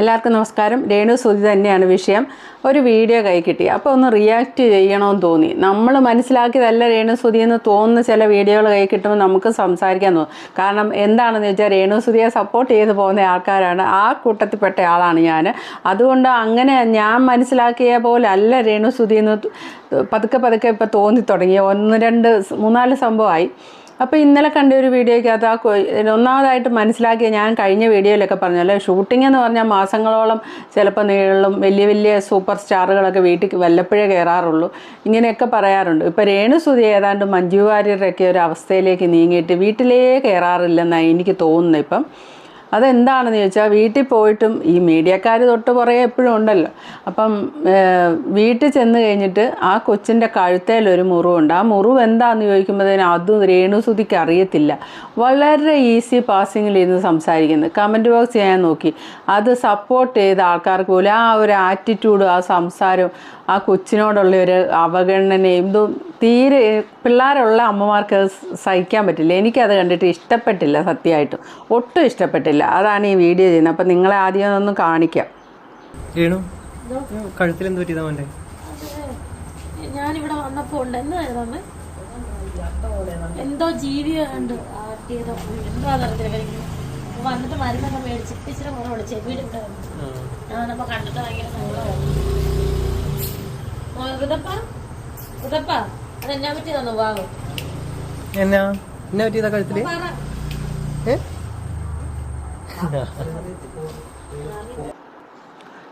എല്ലാവർക്കും നമസ്കാരം. രേണു സുധി തന്നെയാണ് വിഷയം. ഒരു വീഡിയോ കൈ കിട്ടി. അപ്പോൾ ഒന്ന് റിയാക്ട് ചെയ്യണമെന്ന് തോന്നി. നമ്മൾ മനസ്സിലാക്കിയതല്ല രേണു സുധി എന്ന് തോന്നുന്ന ചില വീഡിയോകൾ കൈ കിട്ടുമ്പോൾ നമുക്ക് സംസാരിക്കാൻ തോന്നും. കാരണം എന്താണെന്ന് വെച്ചാൽ രേണു സുധിയെ സപ്പോർട്ട് ചെയ്ത് പോകുന്ന ആൾക്കാരാണ്. ആ കൂട്ടത്തിൽപ്പെട്ട ആളാണ് ഞാൻ അതുകൊണ്ട് അങ്ങനെ ഞാൻ മനസ്സിലാക്കിയ പോലെ അല്ല രേണു സുധി എന്ന് പതുക്കെ പതുക്കെ ഇപ്പോൾ തോന്നി തുടങ്ങി. ഒന്ന് രണ്ട് മൂന്നാൽ സംഭവമായി അപ്പോൾ ഇന്നലെ കണ്ട ഒരു വീഡിയോയ്ക്കകത്ത് ആ ഒന്നാമതായിട്ട് മനസ്സിലാക്കിയ ഞാൻ കഴിഞ്ഞ വീഡിയോയിലൊക്കെ പറഞ്ഞല്ലോ ഷൂട്ടിംഗ് എന്ന് പറഞ്ഞാൽ മാസങ്ങളോളം ചിലപ്പോൾ നീളും വലിയ വലിയ സൂപ്പർ സ്റ്റാറുകളൊക്കെ വീട്ടിൽ വല്ലപ്പോഴേ കയറാറുള്ളൂ. ഇങ്ങനെയൊക്കെ പറയാറുണ്ട്. ഇപ്പോൾ രേണുസുതി ഏതാണ്ട് മഞ്ജു വാര്യരുടെയൊക്കെ ഒരു അവസ്ഥയിലേക്ക് നീങ്ങിയിട്ട് വീട്ടിലേ കയറാറില്ലെന്നാണ് എനിക്ക് തോന്നുന്നത് ഇപ്പം. അതെന്താണെന്ന് ചോദിച്ചാൽ വീട്ടിൽ പോയിട്ടും ഈ മീഡിയക്കാർ തൊട്ട് പുറകെ എപ്പോഴും ഉണ്ടല്ലോ. അപ്പം വീട്ടിൽ ചെന്ന് കഴിഞ്ഞിട്ട് ആ കൊച്ചിന്റെ കഴുത്തേലൊരു മുറിവുണ്ട്. ആ മുറിവ് എന്താണെന്ന് ചോദിക്കുമ്പോഴത്തേന് അതും രേണുസുതിക്ക് അറിയത്തില്ല. വളരെ ഈസി പാസിങ്ങിൽ ഇരുന്ന് സംസാരിക്കുന്നത്. കമന്റ് ബോക്സ് ചെയ്യാൻ നോക്കി. അത് സപ്പോർട്ട് ചെയ്ത ആൾക്കാർക്ക് പോലും ആ ഒരു ആറ്റിറ്റ്യൂഡും ആ സംസാരവും ആ കൊച്ചിനോടുള്ള ഒരു അവഗണനയും ഇതും തീരെ പിള്ളേരുള്ള അമ്മമാർക്ക് സഹിക്കാൻ പറ്റില്ല. എനിക്കത് കണ്ടിട്ട് ഇഷ്ടപ്പെട്ടില്ല സത്യമായിട്ടും. ഒട്ടും ഇഷ്ടപ്പെട്ടില്ല. അതാണ് ഈ വീഡിയോ ചെയ്യുന്നത്. അപ്പം നിങ്ങളെ ആദ്യം ഒന്ന് കാണിക്കാം. രേണു കഴുത്തിൽ എന്ത് പറ്റിയതാ മോന്റെ? ഞാനിവിടെ വന്നപ്പോൾ ഉണ്ട് എന്തായിരുന്നു എന്തോ ജീവി ഉണ്ട് ആട്ടിയതോ എന്തോ വന്നിട്ട് മരുന്നൊക്കെ മേടിച്ച് ഇച്ചിരി കുറവുള്ളൂ. ചെവിയുടെ ഇവിടെ ഞാനപ്പോ കണ്ടിട്ട് ഭയങ്കര അതെന്നാ വാങ്ങും എന്നാ എന്നാ? പറ്റിയതാ കഴുത്തിൽ?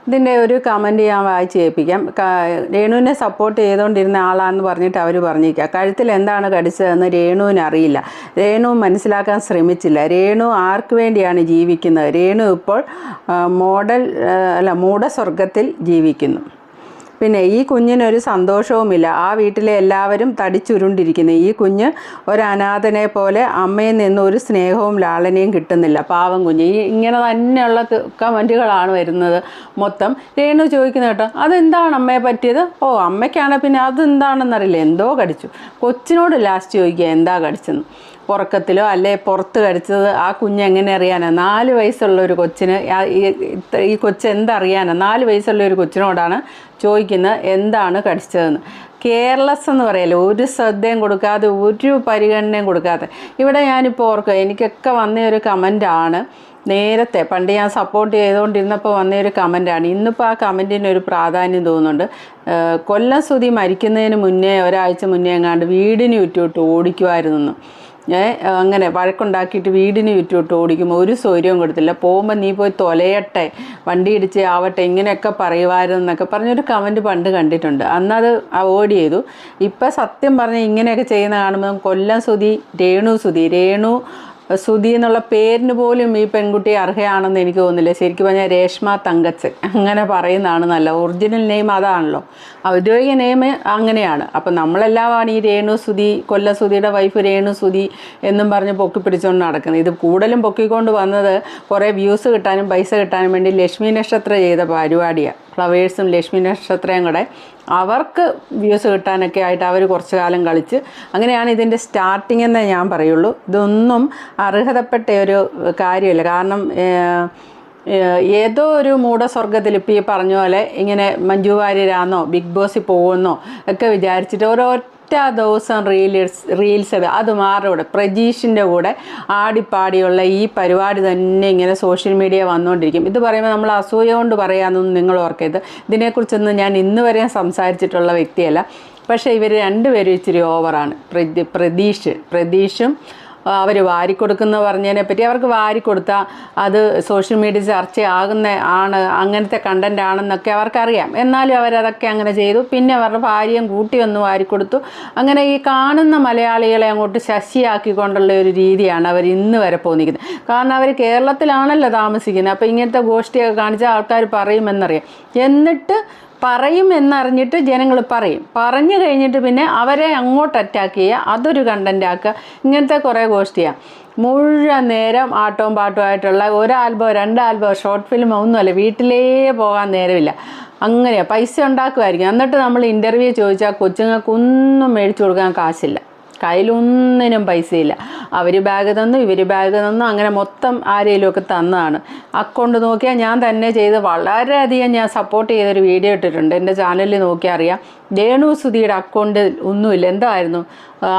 ഇതിന്റെ ഒരു കമന്റ് ഞാൻ വായിച്ച് കേൾപ്പിക്കാം. രേണുവിനെ സപ്പോർട്ട് ചെയ്തുകൊണ്ടിരുന്ന ആളാണെന്ന് പറഞ്ഞിട്ട് അവർ പറഞ്ഞിരിക്കുക കഴുത്തിൽ എന്താണ് കടിച്ചതെന്ന് രേണുവിന് അറിയില്ല. രേണു മനസ്സിലാക്കാൻ ശ്രമിച്ചില്ല. രേണു ആർക്ക് വേണ്ടിയാണ് ജീവിക്കുന്നത്? രേണു ഇപ്പോൾ മോഡൽ അല്ല മൂടസ്വർഗത്തിൽ ജീവിക്കുന്നു. പിന്നെ ഈ കുഞ്ഞിനൊരു സന്തോഷവുമില്ല. ആ വീട്ടിലെ എല്ലാവരും തടിച്ചുരുണ്ടിരിക്കുന്നു. ഈ കുഞ്ഞ് ഒരു അനാഥനെ പോലെ അമ്മയിൽ നിന്ന് ഒരു സ്നേഹവും ലാളനയും കിട്ടുന്നില്ല. പാവം കുഞ്ഞ്. ഈ ഇങ്ങനെ തന്നെയുള്ള കമന്റുകളാണ് വരുന്നത് മൊത്തം. രേണു ചോദിക്കുന്ന കേട്ടോ അതെന്താണ് അമ്മയെ പറ്റിയത്? ഓ അമ്മയ്ക്കാണ് പിന്നെ അതെന്താണെന്നറിയില്ല. എന്തോ കടിച്ചു. കൊച്ചിനോട് ലാസ്റ്റ് ചോദിക്കുക എന്താ കടിച്ചെന്ന്? ഉറക്കത്തിലോ അല്ലെ പുറത്ത് കടിച്ചത് ആ കുഞ്ഞ് എങ്ങനെ അറിയാനാ? നാല് വയസ്സുള്ള ഒരു കൊച്ചിന് ഈ കൊച്ച് എന്തറിയാനാ? നാല് വയസ്സുള്ള ഒരു കൊച്ചിനോടാണ് ചോദിക്കുന്നത് എന്താണ് കടിച്ചതെന്ന്. കെയർലെസ് എന്ന് പറയല്ലോ? ഒരു ശ്രദ്ധയും കൊടുക്കാതെ ഒരു പരിഗണനയും കൊടുക്കാതെ. ഇവിടെ ഞാനിപ്പോൾ ഓർക്കുക എനിക്കൊക്കെ വന്ന ഒരു കമന്റാണ് നേരത്തെ പണ്ട് ഞാൻ സപ്പോർട്ട് ചെയ്തുകൊണ്ടിരുന്നപ്പോൾ വന്ന ഒരു കമന്റാണ് ഇന്നിപ്പോൾ ആ കമന്റിന് ഒരു പ്രാധാന്യം തോന്നുന്നുണ്ട്. കൊല്ലം സ്തുതി മരിക്കുന്നതിന് മുന്നേ ഒരാഴ്ച മുന്നേ എങ്ങാണ്ട് വീടിന് ചുറ്റുവിട്ട് ഓടിക്കുമായിരുന്നു അങ്ങനെ വഴക്കുണ്ടാക്കിയിട്ട് വീടിന് ചുറ്റുവിട്ട് ഓടിക്കുമ്പോൾ ഒരു സൗകര്യവും കൊടുത്തില്ല. പോകുമ്പോൾ നീ പോയി തൊലയട്ടെ വണ്ടി ഇടിച്ച് ആവട്ടെ ഇങ്ങനെയൊക്കെ പറയുമായിരുന്നു എന്നൊക്കെ പറഞ്ഞൊരു കമന്റ് പണ്ട് കണ്ടിട്ടുണ്ട്. അന്നത് അവോയ്ഡ് ചെയ്തു. ഇപ്പം സത്യം പറഞ്ഞ് ഇങ്ങനെയൊക്കെ ചെയ്യുന്ന കാണുമ്പോൾ കൊല്ലം സുതി രേണു സുതി രേണു സുധി എന്നുള്ള പേരിന് പോലും ഈ പെൺകുട്ടി അർഹയാണെന്ന് എനിക്ക് തോന്നുന്നില്ല. ശരിക്കും പറഞ്ഞാൽ രേഷ്മ തങ്കച്ചൻ. അങ്ങനെ പറയുന്നതാണ് നല്ല. ഒറിജിനൽ നെയിം അതാണല്ലോ. ഔദ്യോഗിക നെയിം അങ്ങനെയാണ്. അപ്പം നമ്മളെല്ലാമാണ് ഈ രേണു സുധി കൊല്ല സുധിയുടെ വൈഫ് രേണു സുധി എന്നും പറഞ്ഞ് പൊക്കി പിടിച്ചുകൊണ്ട് നടക്കുന്നത്. ഇത് കൂടുതലും പൊക്കിക്കൊണ്ട് വന്നത് കുറേ വ്യൂസ് കിട്ടാനും പൈസ കിട്ടാനും വേണ്ടി ലക്ഷ്മി നക്ഷത്ര ചെയ്ത പരിപാടിയാണ് ഫ്ലവേഴ്സും ലക്ഷ്മി നക്ഷത്രയും കൂടെ അവർക്ക് വ്യൂസ് കിട്ടാനൊക്കെ ആയിട്ട് അവർ കുറച്ച് കാലം കളിച്ച് അങ്ങനെയാണ് ഇതിന്റെ സ്റ്റാർട്ടിംഗ് എന്നേ ഞാൻ പറയുള്ളൂ. ഇതൊന്നും അർഹതപ്പെട്ട ഒരു കാര്യമല്ല. കാരണം ഏതോ ഒരു മൂഢസ്വർഗത്തിൽ ഇപ്പോൾ ഈ പറഞ്ഞ പോലെ ഇങ്ങനെ മഞ്ജു വാര്യരാന്നോ ബിഗ് ബോസിൽ പോകുന്നോ ഒക്കെ വിചാരിച്ചിട്ട് ഓരോറ്റ ദിവസം റീൽസ് റീൽസ് ഇടുക അത് മാറുടെ കൂടെ പ്രജീഷിന്റെ കൂടെ ആടിപ്പാടിയുള്ള ഈ പരിപാടി തന്നെ ഇങ്ങനെ സോഷ്യൽ മീഡിയ വന്നുകൊണ്ടിരിക്കും. ഇത് പറയുമ്പോൾ നമ്മൾ അസൂയ കൊണ്ട് പറയാമെന്നൊന്നും നിങ്ങൾ ഓർക്കരുത്. ഇതിനെക്കുറിച്ചൊന്നും ഞാൻ ഇന്ന് വരെ സംസാരിച്ചിട്ടുള്ള വ്യക്തിയല്ല. പക്ഷേ ഇവർ രണ്ടുപേരും ഇച്ചിരി ഓവറാണ് പ്രതി പ്രതീഷ് പ്രതീഷും അവർ വാരിക്കൊടുക്കുന്ന പറഞ്ഞതിനെ പറ്റി അവർക്ക് വാരിക്കൊടുത്താൽ അത് സോഷ്യൽ മീഡിയ ചർച്ചയാകുന്ന ആണ് അങ്ങനത്തെ കണ്ടന്റ് ആണെന്നൊക്കെ അവർക്കറിയാം. എന്നാലും അവരതൊക്കെ അങ്ങനെ ചെയ്തു. പിന്നെ അവരുടെ ഭാര്യയും കൂട്ടി ഒന്ന് വാരിക്കൊടുത്തു. അങ്ങനെ ഈ കാണുന്ന മലയാളികളെ അങ്ങോട്ട് ശശിയാക്കിക്കൊണ്ടുള്ള ഒരു രീതിയാണ് അവർ ഇന്ന് വരെ പോന്നിരിക്കുന്നത്. കാരണം അവർ കേരളത്തിലാണല്ലോ താമസിക്കുന്നത്. അപ്പോൾ ഇങ്ങനത്തെ ഗോഷ്ഠിയൊക്കെ കാണിച്ചാൽ ആൾക്കാർ പറയുമെന്നറിയാം. എന്നിട്ട് പറയും എന്നറിഞ്ഞിട്ട് ജനങ്ങൾ പറയും. പറഞ്ഞു കഴിഞ്ഞിട്ട് പിന്നെ അവരെ അങ്ങോട്ട് അറ്റാക്ക് ചെയ്യുക. അതൊരു കണ്ടന്റ് ആക്കുക. ഇങ്ങനത്തെ കുറേ ഗോഷ്ടിയാണ് മുഴുവൻ നേരം ആട്ടവും പാട്ടുമായിട്ടുള്ള ഒരു ആൽബം രണ്ട് ഷോർട്ട് ഫിലിം ഒന്നുമല്ല. വീട്ടിലേ പോകാൻ നേരമില്ല. അങ്ങനെയാണ് പൈസ ഉണ്ടാക്കുമായിരിക്കും. എന്നിട്ട് നമ്മൾ ഇന്റർവ്യൂ ചോദിച്ചാൽ കൊച്ചുങ്ങൾക്കൊന്നും മേടിച്ചു കൊടുക്കാൻ കാശില്ല. കയ്യിലൊന്നിനും പൈസയില്ല. അവർ ബാഗ് തന്നു ഇവർ ബാഗ് തന്നു അങ്ങനെ മൊത്തം ആരെയിലുമൊക്കെ തന്നാണ്. അക്കൗണ്ട് നോക്കിയാൽ ഞാൻ തന്നെ ചെയ്ത് വളരെയധികം ഞാൻ സപ്പോർട്ട് ചെയ്തൊരു വീഡിയോ ഇട്ടിട്ടുണ്ട്. എന്റെ ചാനലിൽ നോക്കിയാൽ അറിയാം. രേണു സുധിയുടെ അക്കൗണ്ട് ഒന്നുമില്ല. എന്തായിരുന്നു?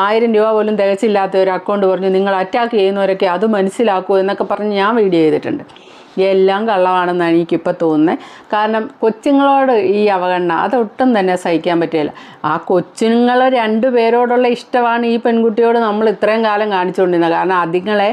ആയിരം രൂപ പോലും തികച്ചില്ലാത്ത ഒരു അക്കൗണ്ട് പറഞ്ഞു നിങ്ങൾ അറ്റാക്ക് ചെയ്യുന്നവരൊക്കെ അത് മനസ്സിലാക്കൂ എന്നൊക്കെ പറഞ്ഞ് ഞാൻ വീഡിയോ ചെയ്തിട്ടുണ്ട്. എല്ലാം കള്ളമാണെന്നാണ് എനിക്കിപ്പോൾ തോന്നുന്നത് കാരണം കൊച്ചുങ്ങളോട് ഈ അവഗണന അതൊട്ടും തന്നെ സഹിക്കാൻ പറ്റില്ല. ആ കൊച്ചുങ്ങൾ രണ്ടു പേരോടുള്ള ഇഷ്ടമാണ് ഈ പെൺകുട്ടിയോട് നമ്മൾ ഇത്രയും കാലം കാണിച്ചുകൊണ്ടിരുന്നത്. കാരണം അതിങ്ങളെ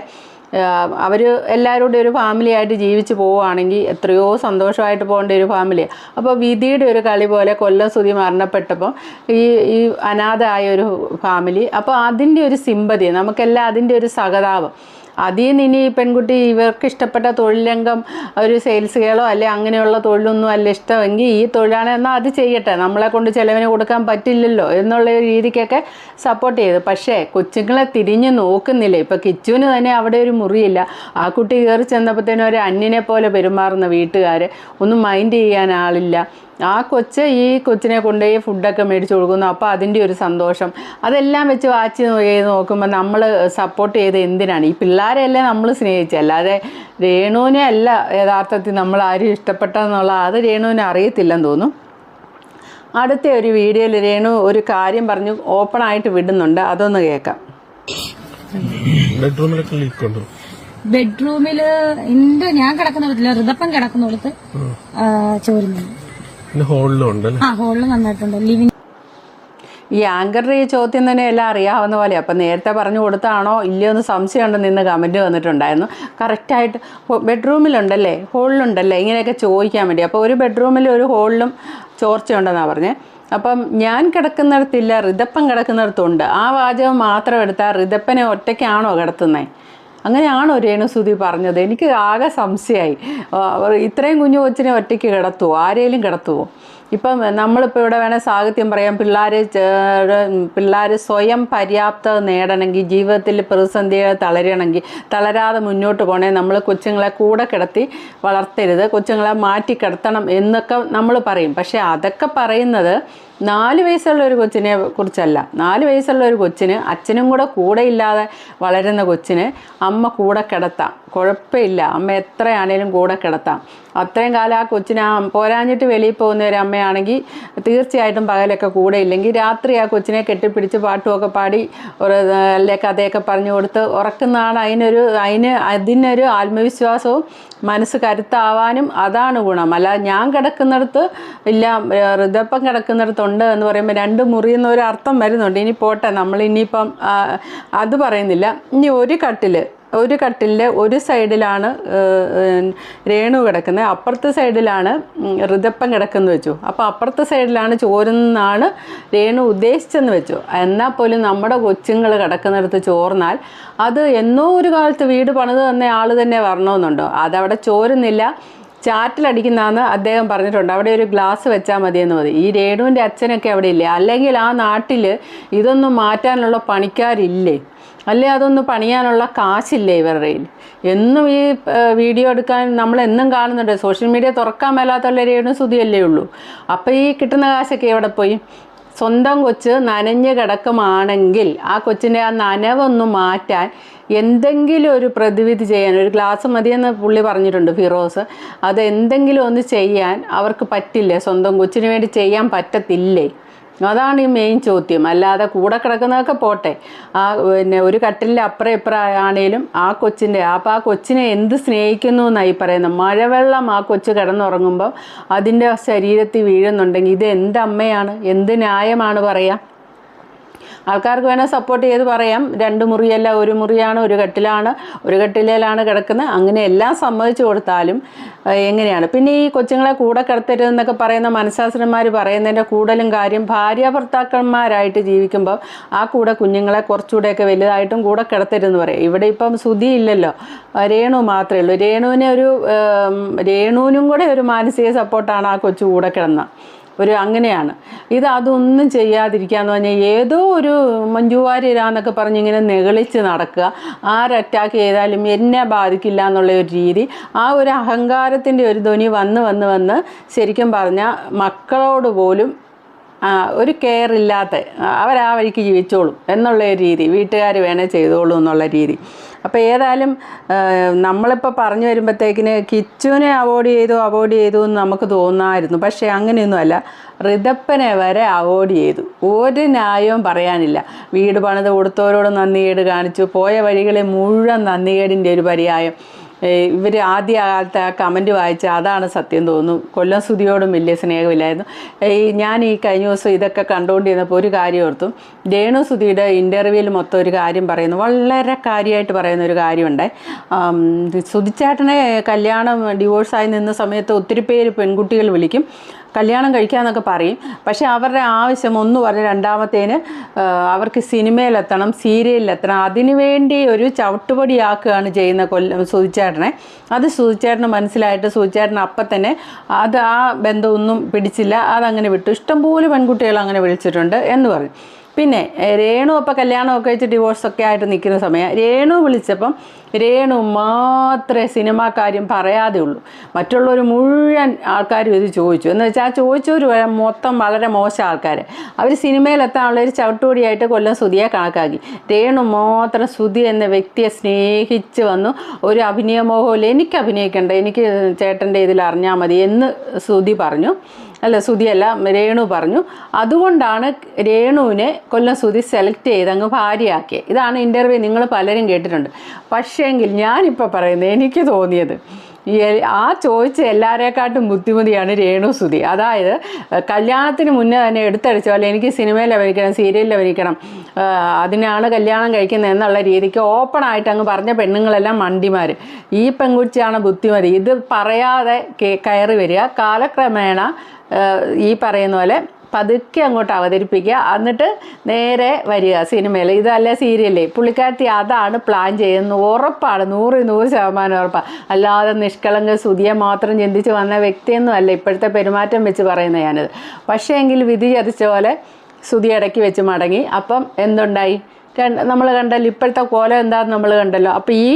അവർ എല്ലാവരോടും ഒരു ഫാമിലി ആയിട്ട് ജീവിച്ച് പോവുകയാണെങ്കിൽ എത്രയോ സന്തോഷമായിട്ട് പോകേണ്ട ഒരു ഫാമിലിയാണ് അപ്പോൾ വിധിയുടെ ഒരു കളി പോലെ കൊല്ലം സുതി മരണപ്പെട്ടപ്പോൾ ഈ ഈ അനാഥമായ ഒരു ഫാമിലി അപ്പോൾ അതിന്റെ ഒരു സിമ്പതി നമുക്കെല്ലാം അതിന്റെ ഒരു സഹതാപം. അതിൽ നിന്ന് ഇനി പെൺകുട്ടി ഇവർക്ക് ഇഷ്ടപ്പെട്ട തൊഴിലംഗം ഒരു സെയിൽസ് കേളോ അല്ലെ അങ്ങനെയുള്ള തൊഴിലൊന്നും അല്ല ഇഷ്ടമെങ്കിൽ ഈ തൊഴിലാണ് അത് ചെയ്യട്ടെ. നമ്മളെ കൊണ്ട് ചിലവിന് കൊടുക്കാൻ പറ്റില്ലല്ലോ എന്നുള്ള രീതിക്കൊക്കെ സപ്പോർട്ട് ചെയ്തു. പക്ഷേ കൊച്ചുങ്ങളെ തിരിഞ്ഞ് നോക്കുന്നില്ല. ഇപ്പം കിച്ചുവിന് തന്നെ അവിടെ ഒരു മുറിയില്ല. ആ കുട്ടി കയറി ചെന്നപ്പോഴത്തേനും ഒരു അന്യനെ പോലെ പെരുമാറുന്ന വീട്ടുകാർ ഒന്നും മൈൻഡ് ചെയ്യാൻ ആളില്ല. ആ കൊച്ച് ഈ കൊച്ചിനെ കൊണ്ടുപോയി ഫുഡൊക്കെ മേടിച്ച് കൊടുക്കുന്നു. അപ്പോൾ അതിന്റെ ഒരു സന്തോഷം. അതെല്ലാം വെച്ച് വാച്ച് ചെയ്ത് നോക്കുമ്പോൾ നമ്മൾ സപ്പോർട്ട് ചെയ്ത് എന്തിനാണ്? ഈ പിള്ളേരെയല്ലേ നമ്മൾ സ്നേഹിച്ചത് അല്ലാതെ രേണുവിനെ അല്ല യഥാർത്ഥത്തിൽ നമ്മൾ ആരും ഇഷ്ടപ്പെട്ടതെന്നുള്ള അത് രേണുവിനെ അറിയത്തില്ലെന്ന് തോന്നുന്നു. അടുത്ത ഒരു വീഡിയോയിൽ രേണു ഒരു കാര്യം പറഞ്ഞു ഓപ്പണായിട്ട് വിടുന്നുണ്ട്. അതൊന്ന് കേൾക്കാം. ബെഡ്റൂമിലൊക്കെ ലീക്ക് ഉണ്ടോ? ബെഡ്റൂമിൽ എന്റെ ഞാൻ കിടക്കുന്നിടത്തില്ല ഋതപ്പം കിടക്കുന്നിടത്ത് ചോരുന്നുണ്ട്. ആ ഹോളിൽ നന്നായിട്ടുണ്ട്. ലിവിങ് ഈ ആങ്കറുടെ ഈ ചോദ്യം തന്നെ എല്ലാം അറിയാവുന്ന പോലെ അപ്പം നേരത്തെ പറഞ്ഞു കൊടുത്താണോ ഇല്ലയോ എന്ന് സംശയമുണ്ടെന്ന് ഇന്ന് കമന്റ് വന്നിട്ടുണ്ടായിരുന്നു. കറക്റ്റായിട്ട് ബെഡ്റൂമിലുണ്ടല്ലേ ഹോളിലുണ്ടല്ലേ? ഇങ്ങനെയൊക്കെ ചോദിക്കാൻ വേണ്ടി. അപ്പോൾ ഒരു ബെഡ്റൂമിലും ഒരു ഹോളിലും ചോർച്ചയുണ്ടെന്നാണ് പറഞ്ഞത് അപ്പം ഞാൻ കിടക്കുന്നിടത്തില്ല റിതപ്പൻ കിടക്കുന്നിടത്തുണ്ട്. ആ വാചകം മാത്രം എടുത്താൽ ഋതപ്പനെ ഒറ്റയ്ക്കാണോ കിടത്തുന്നത് അങ്ങനെയാണോ രേണുസുതി പറഞ്ഞത്. എനിക്ക് ആകെ സംശയമായി. ഇത്രയും കുഞ്ഞു കൊച്ചിനെ ഒറ്റയ്ക്ക് കിടത്തുവോ? ആരേലും കിടത്തുവോ? ഇപ്പം നമ്മളിപ്പോൾ ഇവിടെ വേണേൽ സാഹിത്യം പറയാം. പിള്ളേർ പിള്ളേർ സ്വയം പര്യാപ്തത നേടണമെങ്കിൽ ജീവിതത്തിൽ പ്രതിസന്ധിയെ തളരണമെങ്കിൽ തളരാതെ മുന്നോട്ട് പോകണേ നമ്മൾ കൊച്ചുങ്ങളെ കൂടെ കിടത്തി വളർത്തരുത്. കൊച്ചുങ്ങളെ മാറ്റി കിടത്തണം എന്നൊക്കെ നമ്മൾ പറയും. പക്ഷേ അതൊക്കെ പറയുന്നത് നാല് വയസ്സുള്ള ഒരു കൊച്ചിനെ കുറിച്ചല്ല. നാല് വയസ്സുള്ള ഒരു കൊച്ചിന് അച്ഛനും കൂടെ കൂടെ ഇല്ലാതെ വളരുന്ന കൊച്ചിന് അമ്മ കൂടെ കിടത്താം. കുഴപ്പമില്ല. അമ്മ എത്രയാണേലും കൂടെ കിടത്താം. അത്രയും കാലം ആ കൊച്ചിന് ആ പോരാഞ്ഞിട്ട് വെളിയിൽ പോകുന്ന ഒരു അമ്മയാണെങ്കിൽ തീർച്ചയായിട്ടും പകലൊക്കെ കൂടെ ഇല്ലെങ്കിൽ രാത്രി ആ കൊച്ചിനെ കെട്ടിപ്പിടിച്ച് പാട്ടുമൊക്കെ പാടി ഒരു അല്ലെ കഥയൊക്കെ പറഞ്ഞു കൊടുത്ത് ഉറക്കുന്നതാണ് അതിനൊരു അതിന് അതിനൊരു ആത്മവിശ്വാസവും മനസ്സ് കരുത്താവാനും അതാണ് ഗുണം. അല്ല ഞാൻ കിടക്കുന്നിടത്ത് ഇല്ല ഋതപ്പം കിടക്കുന്നിടത്തുണ്ട് എന്ന് പറയുമ്പോൾ രണ്ട് മുറിയെന്ന് ഒരു അർത്ഥം വരുന്നുണ്ട്. ഇനി പോട്ടെ നമ്മൾ ഇനിയിപ്പം അത് പറയുന്നില്ല. ഇനി ഒരു കട്ടിൽ ഒരു കട്ടിലിന്റെ ഒരു സൈഡിലാണ് രേണു കിടക്കുന്നത്. അപ്പുറത്തെ സൈഡിലാണ് ഋതപ്പൻ ഋതപ്പം കിടക്കുന്നത് വെച്ചു. അപ്പോൾ അപ്പുറത്തെ സൈഡിലാണ് ചോരുന്നാണ് രേണു ഉദ്ദേശിച്ചെന്ന് വെച്ചു. എന്നാൽ പോലും നമ്മുടെ കൊച്ചുങ്ങൾ കിടക്കുന്നിടത്ത് ചോർന്നാൽ അത് എന്നോ ഒരു കാലത്ത് വീട് പണിത് തന്ന ആൾ തന്നെ വരണമെന്നുണ്ടോ? അതവിടെ ചോരുന്നില്ല. ചാറ്റിലടിക്കുന്നതെന്ന് അദ്ദേഹം പറഞ്ഞിട്ടുണ്ട്. അവിടെ ഒരു ഗ്ലാസ് വെച്ചാൽ മതിയെന്ന് മതി ഈ രേണുവിന്റെ അച്ഛനൊക്കെ അവിടെ ഇല്ലേ? അല്ലെങ്കിൽ ആ നാട്ടിൽ ഇതൊന്നും മാറ്റാനുള്ള പണിക്കാരില്ലേ? അല്ലേ അതൊന്ന് പണിയാനുള്ള കാശില്ലേ ഇവരുടെ എന്നും ഈ വീഡിയോ എടുക്കാൻ നമ്മൾ എന്നും കാണുന്നുണ്ട്. സോഷ്യൽ മീഡിയ തുറക്കാൻ മേലാത്തുള്ളവരെയാണ് സ്തുതിയല്ലേ ഉള്ളൂ. അപ്പോൾ ഈ കിട്ടുന്ന കാശൊക്കെ എവിടെ പോയി? സ്വന്തം കൊച്ച് നനഞ്ഞ് കിടക്കുമാണെങ്കിൽ ആ കൊച്ചിന്റെ ആ നനവൊന്ന് മാറ്റാൻ എന്തെങ്കിലും ഒരു പ്രതിവിധി ചെയ്യാൻ ഒരു ഗ്ലാസ് മതിയെന്ന് പുള്ളി പറഞ്ഞിട്ടുണ്ട് ഫിറോസ്. അത് എന്തെങ്കിലും ഒന്ന് ചെയ്യാൻ അവർക്ക് പറ്റില്ലേ? സ്വന്തം കൊച്ചിന് വേണ്ടി ചെയ്യാൻ പറ്റത്തില്ലേ? അതാണ് ഈ മെയിൻ ചോദ്യം. അല്ലാതെ കൂടെ കിടക്കുന്നതൊക്കെ പോട്ടെ. ആ പിന്നെ ഒരു കട്ടിലിന്റെ അപ്പുറം ഇപ്പുറം ആണേലും ആ കൊച്ചിന്റെ അപ്പം ആ കൊച്ചിനെ എന്ത് സ്നേഹിക്കുന്നു എന്നായി പറയുന്നത്? മഴവെള്ളം ആ കൊച്ച് കിടന്നുറങ്ങുമ്പോൾ അതിന്റെ ശരീരത്തിൽ വീഴുന്നുണ്ടെങ്കിൽ ഇത് എന്തമ്മയാണ് എന്ത് ന്യായമാണ് പറയുക ആൾക്കാർക്ക് വേണേൽ സപ്പോർട്ട് ചെയ്ത് പറയാം. രണ്ട് മുറിയല്ല ഒരു മുറിയാണ് ഒരു കെട്ടിലാണ് ഒരു കെട്ടിലാണ് കിടക്കുന്നത്. അങ്ങനെ എല്ലാം സമ്മതിച്ചു കൊടുത്താലും എങ്ങനെയാണ്? പിന്നെ ഈ കൊച്ചുങ്ങളെ കൂടെ കിടത്തരുതെന്നൊക്കെ പറയുന്ന മനഃശാസ്ത്രന്മാർ പറയുന്നതിന്റെ കൂടുതലും കാര്യം ഭാര്യ ഭർത്താക്കന്മാരായിട്ട് ജീവിക്കുമ്പോൾ ആ കൂടെ കുഞ്ഞുങ്ങളെ കുറച്ചുകൂടെയൊക്കെ വലുതായിട്ടും കൂടെ കിടത്തരുതെന്ന് പറയും. ഇവിടെ ഇപ്പം ശ്രുതി ഇല്ലല്ലോ. രേണു മാത്രമേ ഉള്ളൂ. രേണുവിനെ ഒരു രേണുവിനും കൂടെ ഒരു മാനസിക സപ്പോർട്ടാണ് ആ കൊച്ചു കൂടെ കിടന്ന. ഒരു അങ്ങനെയാണ്. ഇത് അതൊന്നും ചെയ്യാതിരിക്കുക എന്ന് പറഞ്ഞാൽ ഏതോ ഒരു മഞ്ജുവാരിരാന്നൊക്കെ പറഞ്ഞ് ഇങ്ങനെ നെകളിച്ച് നടക്കുക. ആരറ്റാക്ക് ചെയ്താലും എന്നെ ബാധിക്കില്ല എന്നുള്ള ഒരു രീതി. ആ ഒരു അഹങ്കാരത്തിന്റെ ഒരു ധ്വനി വന്ന് വന്ന് വന്ന് ശരിക്കും പറഞ്ഞാൽ മക്കളോട് പോലും ഒരു കെയർ ഇല്ലാത്ത അവരാ വഴിക്ക് ജീവിച്ചോളും എന്നുള്ള ഒരു രീതി. വീട്ടുകാർ വേണേൽ ചെയ്തോളൂ എന്നുള്ള രീതി. അപ്പോൾ ഏതായാലും നമ്മളിപ്പോൾ പറഞ്ഞു വരുമ്പോഴത്തേക്കിന് കിച്ചുവിനെ അവോയ്ഡ് ചെയ്തു അവോയ്ഡ് ചെയ്തു എന്ന് നമുക്ക് തോന്നാമായിരുന്നു പക്ഷേ അങ്ങനെയൊന്നുമല്ല ഋതപ്പനെ വരെ അവോയ്ഡ് ചെയ്തു. ഒരു ന്യായവും പറയാനില്ല. വീട് പണിത് കൊടുത്തവരോട് നന്ദികേട് കാണിച്ചു. പോയ വഴികളെ മുഴുവൻ നന്ദികേടിന്റെ ഒരു പര്യായം. ഇവർ ആദ്യ കാലത്ത് ആ കമന്റ് വായിച്ച അതാണ് സത്യം തോന്നുന്നു. കൊല്ലം സ്തുതിയോടും വലിയ സ്നേഹമില്ലായിരുന്നു. ഈ ഞാൻ ഈ കഴിഞ്ഞ ദിവസം ഇതൊക്കെ കണ്ടുകൊണ്ടിരുന്നപ്പോൾ ഒരു കാര്യം ഓർത്തു. രേണു സുധിയുടെ ഇന്റർവ്യൂവിൽ മൊത്തം ഒരു കാര്യം പറയുന്നു. വളരെ കാര്യമായിട്ട് പറയുന്ന ഒരു കാര്യമുണ്ട്. സുധിച്ചേട്ടനെ കല്യാണം ഡിവോഴ്സായി നിന്ന സമയത്ത് ഒത്തിരി പേര് പെൺകുട്ടികൾ വിളിക്കും. കല്യാണം കഴിക്കാമെന്നൊക്കെ പറയും. പക്ഷേ അവരുടെ ആവശ്യം ഒന്ന് പറഞ്ഞ് രണ്ടാമത്തേന് അവർക്ക് സിനിമയിലെത്തണം സീരിയലിലെത്തണം. അതിനുവേണ്ടി ഒരു ചവിട്ടുപടിയാക്കുകയാണ് ചെയ്യുന്ന കൊല്ലം സുധിച്ചേട്ടനെ. അത് സുധിച്ചേട്ടന് മനസ്സിലായിട്ട് സുധിച്ചേട്ടൻ അപ്പം തന്നെ അത് ആ ബന്ധമൊന്നും പിടിച്ചില്ല. അതങ്ങനെ വിട്ടു. ഇഷ്ടംപോലെ പെൺകുട്ടികൾ അങ്ങനെ വിളിച്ചിട്ടുണ്ട് എന്ന് പറഞ്ഞു. പിന്നെ രേണു അപ്പോൾ കല്യാണമൊക്കെ വെച്ച് ഡിവോഴ്സൊക്കെ ആയിട്ട് നിൽക്കുന്ന സമയം രേണു വിളിച്ചപ്പം രേണു മാത്രമേ സിനിമാ കാര്യം പറയാതെ ഉള്ളൂ. മറ്റുള്ളവർ മുഴുവൻ ആൾക്കാരും ഇത് ചോദിച്ചു. എന്ന് വെച്ചാൽ ആ ചോദിച്ചവർ മൊത്തം വളരെ മോശം ആൾക്കാർ അവർ സിനിമയിലെത്താനുള്ള ഒരു ചവിട്ടുപൊടിയായിട്ട് കൊല്ലം സുധിയെ കണക്കാക്കി. രേണു മാത്രം സുധി എന്ന വ്യക്തിയെ സ്നേഹിച്ച് വന്നു. ഒരു അഭിനയമോഹമില്ല എനിക്ക് അഭിനയിക്കേണ്ട. എനിക്ക് ചേട്ടന്റെ ഇതിൽ അറിഞ്ഞാൽ മതി എന്ന് സുധി പറഞ്ഞു. അല്ല സുധിയല്ല രേണു പറഞ്ഞു. അതുകൊണ്ടാണ് രേണുവിനെ കൊല്ലം സുതി സെലക്ട് ചെയ്ത് അങ്ങ് ഭാര്യയാക്കിയത് ഇതാണ് ഇന്റർവ്യൂ നിങ്ങൾ പലരും കേട്ടിട്ടുണ്ട്. പക്ഷേ പക്ഷേങ്കിൽ ഞാനിപ്പോൾ പറയുന്നത് എനിക്ക് തോന്നിയത് ആ ചോദിച്ച എല്ലാവരെക്കാട്ടും ബുദ്ധിമതിയാണ് രേണു സുധി. അതായത് കല്യാണത്തിന് മുന്നേ തന്നെ എടുത്തടിച്ചു? അല്ലെ എനിക്ക് സിനിമയിൽ അഭിനയിക്കണം സീരിയലിൽ അഭിനയിക്കണം അതിനാണ് കല്യാണം കഴിക്കുന്നത് എന്നുള്ള രീതിക്ക് ഓപ്പണായിട്ട് അങ്ങ് പറഞ്ഞ പെണ്ണുങ്ങളെല്ലാം മണ്ടിമാർ ഈ പെൺകുച്ചിയാണ് ബുദ്ധിമതി. ഇത് പറയാതെ കയറി വരിക. കാലക്രമേണ ഈ പറയുന്ന പോലെ പതുക്കെ അങ്ങോട്ട് അവതരിപ്പിക്കുക. എന്നിട്ട് നേരെ വരിക സിനിമയിൽ. ഇതല്ല സീരിയലേ? പുള്ളിക്കാരത്തി അതാണ് പ്ലാൻ ചെയ്യുന്നത്. ഉറപ്പാണ്. നൂറ് നൂറ് ശതമാനം ഉറപ്പാണ് അല്ലാതെ നിഷ്കളങ്ക സുതിയെ മാത്രം ചിന്തിച്ച് വന്ന വ്യക്തിയൊന്നും അല്ല ഇപ്പോഴത്തെ പെരുമാറ്റം വെച്ച് പറയുന്നത് ഞാനത്. പക്ഷേ എങ്കിൽ വിധി ചതിച്ച പോലെ സുതി ഇടയ്ക്ക് വെച്ച് മടങ്ങി. അപ്പം എന്തുണ്ടായി? നമ്മൾ കണ്ടല്ലോ ഇപ്പോഴത്തെ കോലം എന്താണെന്ന് നമ്മൾ കണ്ടല്ലോ. അപ്പോൾ ഈ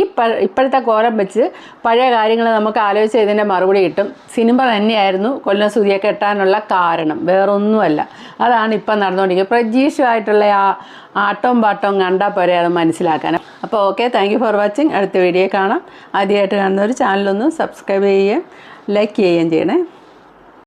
ഇപ്പോഴത്തെ കോലം വെച്ച് പഴയ കാര്യങ്ങൾ നമുക്ക് ആലോചിച്ച് ഇതിന്റെ മറുപടി കിട്ടും. സിനിമ തന്നെയായിരുന്നു കൊല്ലം സുതിയെ കെട്ടാനുള്ള കാരണം വേറൊന്നുമല്ല. അതാണ് ഇപ്പം നടന്നുകൊണ്ടിരിക്കുന്നത്. പ്രജീഷുമായിട്ടുള്ള ആ ആട്ടവും പാട്ടവും കണ്ടാൽ പോരെ അത് മനസ്സിലാക്കാൻ. അപ്പോൾ ഓക്കെ താങ്ക് ഫോർ വാച്ചിങ് അടുത്ത വീഡിയോ കാണാം. ആദ്യമായിട്ട് കാണുന്നവർ ചാനലൊന്ന് സബ്സ്ക്രൈബ് ചെയ്യുകയും ലൈക്ക് ചെയ്യുകയും ചെയ്യണേ.